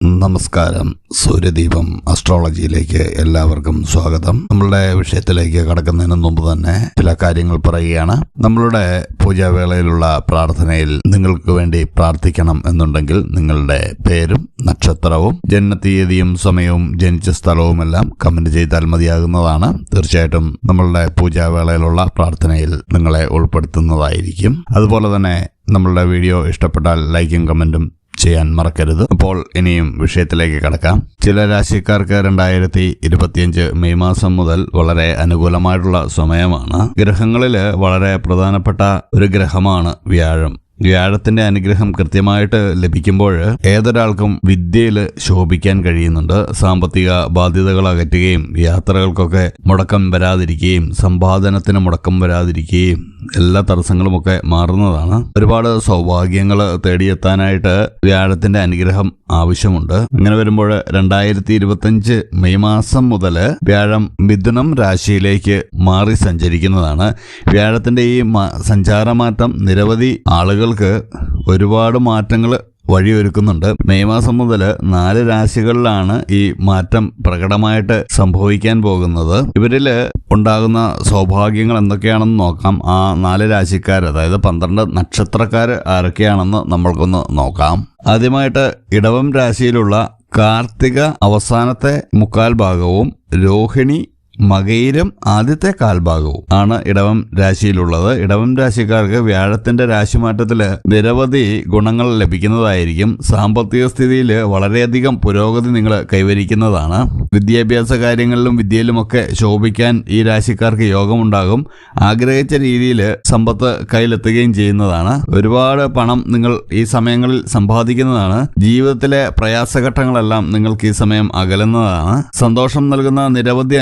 നമസ്കാരം. സൂര്യദീപം അസ്ട്രോളജിയിലേക്ക് എല്ലാവർക്കും സ്വാഗതം. നമ്മളുടെ വിഷയത്തിലേക്ക് കടക്കുന്നതിന് മുമ്പ് തന്നെ ചില കാര്യങ്ങൾ പറയുകയാണ്. നമ്മളുടെ പൂജാവേളയിലുള്ള പ്രാർത്ഥനയിൽ നിങ്ങൾക്ക് വേണ്ടി പ്രാർത്ഥിക്കണം എന്നുണ്ടെങ്കിൽ നിങ്ങളുടെ പേരും നക്ഷത്രവും ജനനത്തീയതിയും സമയവും ജനിച്ച സ്ഥലവും എല്ലാം കമന്റ് ചെയ്താൽ മതിയാകുന്നതാണ്. തീർച്ചയായിട്ടും നമ്മളുടെ പൂജാവേളയിലുള്ള പ്രാർത്ഥനയിൽ നിങ്ങളെ ഉൾപ്പെടുത്തുന്നതായിരിക്കും. അതുപോലെ തന്നെ നമ്മളുടെ വീഡിയോ ഇഷ്ടപ്പെട്ടാൽ ലൈക്കും കമന്റും ചെയ്യാൻ മറക്കരുത്. അപ്പോൾ ഇനിയും വിഷയത്തിലേക്ക് കടക്കാം. ചില രാശിക്കാർക്ക് രണ്ടായിരത്തി ഇരുപത്തിയഞ്ച് മെയ് മാസം മുതൽ വളരെ അനുകൂലമായിട്ടുള്ള സമയമാണ്. ഗ്രഹങ്ങളിൽ വളരെ പ്രധാനപ്പെട്ട ഒരു ഗ്രഹമാണ് വ്യാഴം. വ്യാഴത്തിന്റെ അനുഗ്രഹം കൃത്യമായിട്ട് ലഭിക്കുമ്പോൾ ഏതൊരാൾക്കും വിദ്യയിൽ ശോഭിക്കാൻ കഴിയുന്നുണ്ട്. സാമ്പത്തിക ബാധ്യതകൾ അകറ്റുകയും യാത്രകൾക്കൊക്കെ മുടക്കം വരാതിരിക്കുകയും സമ്പാദനത്തിന് മുടക്കം വരാതിരിക്കുകയും എല്ലാ തടസ്സങ്ങളുമൊക്കെ മാറുന്നതാണ്. ഒരുപാട് സൗഭാഗ്യങ്ങൾ തേടിയെത്താനായിട്ട് വ്യാഴത്തിന്റെ അനുഗ്രഹം ആവശ്യമുണ്ട്. അങ്ങനെ വരുമ്പോൾ രണ്ടായിരത്തി ഇരുപത്തിയഞ്ച് മെയ് മാസം മുതൽ വ്യാഴം മിഥുനം രാശിയിലേക്ക് മാറി സഞ്ചരിക്കുന്നതാണ്. വ്യാഴത്തിന്റെ ഈ സഞ്ചാരമാറ്റം നിരവധി ആളുകൾക്ക് ഒരുപാട് മാറ്റങ്ങൾ വഴിയൊരുക്കുന്നുണ്ട്. മെയ് മാസം മുതൽ നാല് രാശികളിലാണ് ഈ മാറ്റം പ്രകടമായിട്ട് സംഭവിക്കാൻ പോകുന്നത്. ഇവരിൽ ഉണ്ടാകുന്ന സൗഭാഗ്യങ്ങൾ എന്തൊക്കെയാണെന്ന് നോക്കാം. ആ നാല് രാശിക്കാർ അതായത് പന്ത്രണ്ട് നക്ഷത്രക്കാർ ആരൊക്കെയാണെന്ന് നമ്മൾക്കൊന്ന് നോക്കാം. ആദ്യമായിട്ട് ഇടവം രാശിയിലുള്ള കാർത്തിക അവസാനത്തെ മുക്കാൽ ഭാഗവും രോഹിണി മകയിരം ആദ്യത്തെ കാൽഭാഗവും ആണ് ഇടവം രാശിയിലുള്ളത്. ഇടവം രാശിക്കാർക്ക് വ്യാഴത്തിന്റെ രാശിമാറ്റത്തിൽ നിരവധി ഗുണങ്ങൾ ലഭിക്കുന്നതായിരിക്കും. സാമ്പത്തിക സ്ഥിതിയിൽ വളരെയധികം പുരോഗതി നിങ്ങൾ കൈവരിക്കുന്നതാണ്. വിദ്യാഭ്യാസ കാര്യങ്ങളിലും വിദ്യയിലുമൊക്കെ ശോഭിക്കാൻ ഈ രാശിക്കാർക്ക് യോഗമുണ്ടാകും. ആഗ്രഹിച്ച രീതിയിൽ സമ്പത്ത് കയ്യിലെത്തുകയും ചെയ്യുന്നതാണ്. ഒരുപാട് പണം നിങ്ങൾ ഈ സമയങ്ങളിൽ സമ്പാദിക്കുന്നതാണ്. ജീവിതത്തിലെ പ്രയാസഘട്ടങ്ങളെല്ലാം നിങ്ങൾക്ക് ഈ സമയം അകലുന്നതാണ്. സന്തോഷം നൽകുന്ന നിരവധി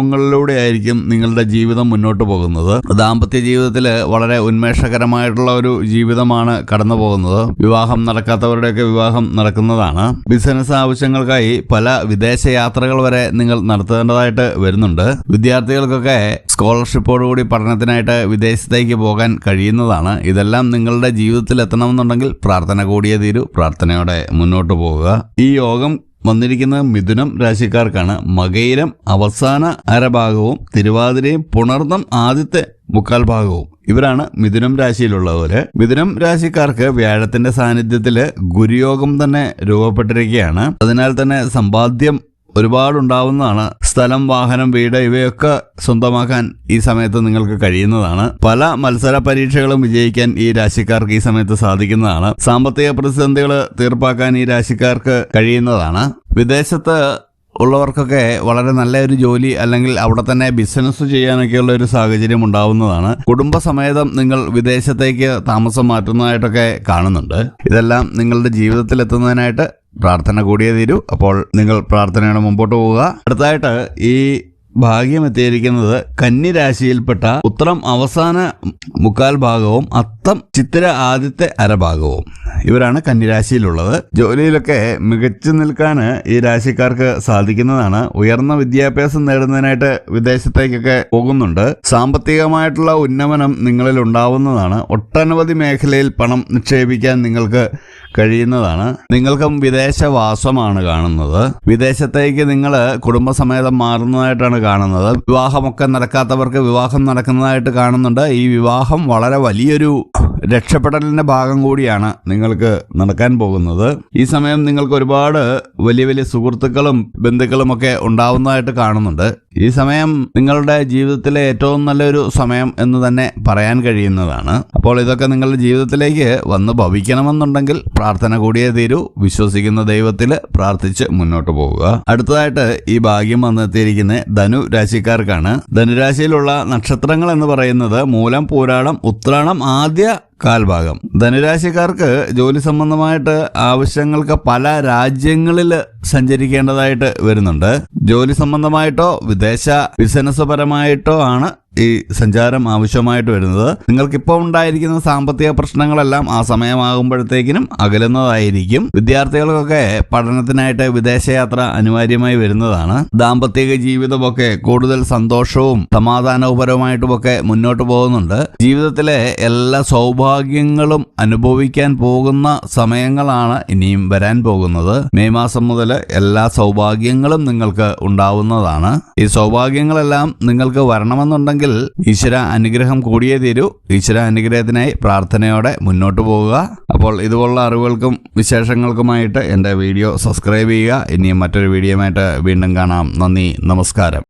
അനുഭവങ്ങളിലൂടെ ആയിരിക്കും നിങ്ങളുടെ ജീവിതം മുന്നോട്ട് പോകുന്നത്. ദാമ്പത്യ ജീവിതത്തിൽ വളരെ ഉന്മേഷകരമായിട്ടുള്ള ഒരു ജീവിതമാണ് കടന്നു പോകുന്നത്. വിവാഹം നടക്കാത്തവരുടെയൊക്കെ വിവാഹം നടക്കുന്നതാണ്. ബിസിനസ് ആവശ്യങ്ങൾക്കായി പല വിദേശ യാത്രകൾ വരെ നിങ്ങൾ നടത്തേണ്ടതായിട്ട് വരുന്നുണ്ട്. വിദ്യാർത്ഥികൾക്കൊക്കെ സ്കോളർഷിപ്പോടുകൂടി പഠനത്തിനായിട്ട് വിദേശത്തേക്ക് പോകാൻ കഴിയുന്നതാണ്. ഇതെല്ലാം നിങ്ങളുടെ ജീവിതത്തിൽ എത്തണമെന്നുണ്ടെങ്കിൽ പ്രാർത്ഥന കൂടിയേ തീരൂ. പ്രാർത്ഥനയോടെ മുന്നോട്ട് പോവുക. ഈ യോഗം വന്നിരിക്കുന്ന മിഥുനം രാശിക്കാർക്കാണ് മകയിരം അവസാന അരഭാഗവും തിരുവാതിരയും പുണർന്നം ആദ്യത്തെ മുക്കാൽ ഭാഗവും. ഇവരാണ് മിഥുനം രാശിയിലുള്ളവര്. മിഥുനം രാശിക്കാർക്ക് വ്യാഴത്തിന്റെ സാന്നിധ്യത്തിൽ ഗുരുയോഗം തന്നെ രൂപപ്പെട്ടിരിക്കുകയാണ്. അതിനാൽ തന്നെ സമ്പാദ്യം ഒരുപാടുണ്ടാവുന്നതാണ്. സ്ഥലം വാഹനം വീട് ഇവയൊക്കെ സ്വന്തമാക്കാൻ ഈ സമയത്ത് നിങ്ങൾക്ക് കഴിയുന്നതാണ്. പല മത്സര പരീക്ഷകളും വിജയിക്കാൻ ഈ രാശിക്കാർക്ക് ഈ സമയത്ത് സാധിക്കുന്നതാണ്. സാമ്പത്തിക പ്രതിസന്ധികൾ തീർപ്പാക്കാൻ ഈ രാശിക്കാർക്ക് കഴിയുന്നതാണ്. വിദേശത്ത് ഉള്ളവർക്കൊക്കെ വളരെ നല്ല ഒരു ജോലി അല്ലെങ്കിൽ അവിടെ തന്നെ ബിസിനസ് ചെയ്യാനൊക്കെയുള്ള ഒരു സാഹചര്യം ഉണ്ടാവുന്നതാണ്. കുടുംബസമേതം നിങ്ങൾ വിദേശത്തേക്ക് താമസം മാറ്റുന്നതായിട്ടൊക്കെ കാണുന്നുണ്ട്. ഇതെല്ലാം നിങ്ങളുടെ ജീവിതത്തിൽ എത്തുന്നതിനായിട്ട് പ്രാർത്ഥന കൂടിയേ തീരൂ. അപ്പോൾ നിങ്ങൾ പ്രാർത്ഥനയുടെ മുമ്പോട്ട് പോവുക. അടുത്തായിട്ട് ഈ ഭാഗ്യം എത്തിയിരിക്കുന്നത് കന്നി രാശിയിൽപ്പെട്ട ഉത്രം അവസാന മുക്കാൽ ഭാഗവും അത്തം ചിത്തിര ആദ്യത്തെ അരഭാഗവും ഇവരാണ് കന്നിരാശിയിലുള്ളത്. ജോലിയിലൊക്കെ മികച്ചു നിൽക്കാൻ ഈ രാശിക്കാർക്ക് സാധിക്കുന്നതാണ്. ഉയർന്ന വിദ്യാഭ്യാസം നേടുന്നതിനായിട്ട് വിദേശത്തേക്കൊക്കെ പോകുന്നുണ്ട്. സാമ്പത്തികമായിട്ടുള്ള ഉന്നമനം നിങ്ങളിൽ ഉണ്ടാവുന്നതാണ്. ഒട്ടനവധി മേഖലയിൽ പണം നിക്ഷേപിക്കാൻ നിങ്ങൾക്ക് കഴിയുന്നതാണ്. നിങ്ങൾക്കും വിദേശവാസമാണ് കാണുന്നത്. വിദേശത്തേക്ക് നിങ്ങൾ കുടുംബസമേതം മാറുന്നതായിട്ടാണ് കാണുന്നത്. വിവാഹമൊക്കെ നടക്കാത്തവർക്ക് വിവാഹം നടക്കുന്നതായിട്ട് കാണുന്നുണ്ട്. ഈ വിവാഹം വളരെ വലിയൊരു രക്ഷപ്പെടലിന്റെ ഭാഗം കൂടിയാണ് നിങ്ങൾക്ക് നടക്കാൻ പോകുന്നത്. ഈ സമയം നിങ്ങൾക്ക് ഒരുപാട് വലിയ വലിയ സുഹൃത്തുക്കളും ബന്ധുക്കളും ഒക്കെ ഉണ്ടാവുന്നതായിട്ട് കാണുന്നുണ്ട്. ഈ സമയം നിങ്ങളുടെ ജീവിതത്തിലെ ഏറ്റവും നല്ലൊരു സമയം എന്ന് തന്നെ പറയാൻ കഴിയുന്നതാണ്. അപ്പോൾ ഇതൊക്കെ നിങ്ങളുടെ ജീവിതത്തിലേക്ക് വന്ന് ഭവിക്കണമെന്നുണ്ടെങ്കിൽ പ്രാർത്ഥന കൂടിയേ തീരൂ. വിശ്വസിക്കുന്ന ദൈവത്തിൽ പ്രാർത്ഥിച്ച് മുന്നോട്ട് പോവുക. അടുത്തതായിട്ട് ഈ ഭാഗ്യം വന്നെത്തിയിരിക്കുന്ന ധനു രാശിക്കാർക്കാണ്. ധനുരാശിയിലുള്ള നക്ഷത്രങ്ങൾ എന്ന് പറയുന്നത് മൂലം പൂരാടം ഉത്രാടം ആദ്യ കാൽഭാഗം. ധനുരാശിക്കാർക്ക് ജോലി സംബന്ധമായിട്ട് ആവശ്യങ്ങൾക്ക് പല രാജ്യങ്ങളിൽ സഞ്ചരിക്കേണ്ടതായിട്ട് വരുന്നുണ്ട്. ജോലി സംബന്ധമായിട്ടോ വിദേശ ബിസിനസ് പരമായിട്ടോ ആണ് ഈ സഞ്ചാരം ആവശ്യമായിട്ട് വരുന്നത്. നിങ്ങൾക്കിപ്പോൾ ഉണ്ടായിരിക്കുന്ന സാമ്പത്തിക പ്രശ്നങ്ങളെല്ലാം ആ സമയമാകുമ്പോഴത്തേക്കിനും അകലുന്നതായിരിക്കും. വിദ്യാർത്ഥികൾക്കൊക്കെ പഠനത്തിനായിട്ട് വിദേശയാത്ര അനിവാര്യമായി വരുന്നതാണ്. ദാമ്പത്തിക ജീവിതമൊക്കെ കൂടുതൽ സന്തോഷവും സമാധാനപരവുമായിട്ടുമൊക്കെ മുന്നോട്ട് പോകുന്നുണ്ട്. ജീവിതത്തിലെ എല്ലാ സൗഭാഗ്യങ്ങളും അനുഭവിക്കാൻ പോകുന്ന സമയങ്ങളാണ് ഇനിയും വരാൻ പോകുന്നത്. മെയ് മാസം മുതൽ എല്ലാ സൗഭാഗ്യങ്ങളും നിങ്ങൾക്ക് ഉണ്ടാവുന്നതാണ്. ഈ സൗഭാഗ്യങ്ങളെല്ലാം നിങ്ങൾക്ക് വരണമെന്നുണ്ടെങ്കിൽ ഈശ്വര അനുഗ്രഹം കൂടിയേ തീരൂ. ഈശ്വര അനുഗ്രഹത്തിനായി പ്രാർത്ഥനയോടെ മുന്നോട്ട് പോവുക. അപ്പോൾ ഇതുപോലുള്ള അറിവുകൾക്കും വിശേഷങ്ങൾക്കുമായിട്ട് എന്റെ വീഡിയോ സബ്സ്ക്രൈബ് ചെയ്യുക. ഇനിയും മറ്റൊരു വീഡിയോയുമായിട്ട് വീണ്ടും കാണാം. നന്ദി നമസ്കാരം.